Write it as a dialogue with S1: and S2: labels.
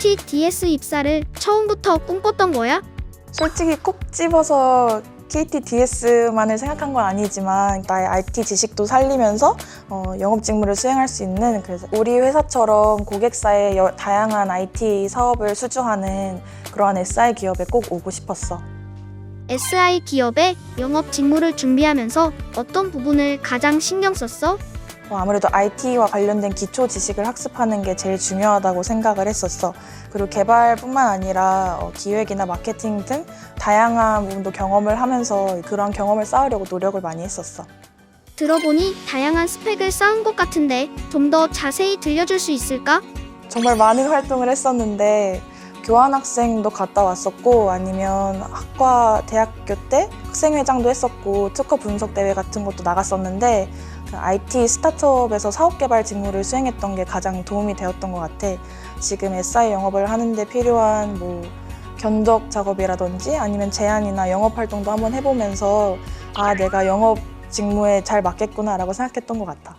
S1: KT DS 입사를 처음부터 꿈꿨던 거야?
S2: 솔직히 콕 집어서 KT DS만을 생각한 건 아니지만 나의 IT 지식도 살리면서 어, 영업 직무를 수행할 수 있는 그래서 우리 회사처럼 고객사의 여- 다양한 IT 사업을 수주하는 그러한 SI 기업에 꼭 오고 싶었어.
S1: SI 기업의 영업 직무를 준비하면서 어떤 부분을 가장 신경 썼어?
S2: 어, 아무래도 IT와 관련된 기초 지식을 학습하는 게 제일 중요하다고 생각을 했었어. 그리고 개발뿐만 아니라 어, 기획이나 마케팅 등 다양한 부분도 경험을 하면서 그런 경험을 쌓으려고 노력을 많이 했었어.
S1: 들어보니 다양한 스펙을 쌓은 것 같은데 좀 더 자세히 들려줄 수 있을까?
S2: 정말 많은 활동을 했었는데 교환학생도 갔다 왔었고 아니면 학과 대학교 때 학생회장도 했었고 특허 분석 대회 같은 것도 나갔었는데 그 IT 스타트업에서 사업 개발 직무를 수행했던 게 가장 도움이 되었던 것 같아. 지금 SI 영업을 하는데 필요한 뭐 견적 작업이라든지 아니면 제안이나 영업 활동도 한번 해보면서 아 내가 영업 직무에 잘 맞겠구나라고 생각했던 것 같아.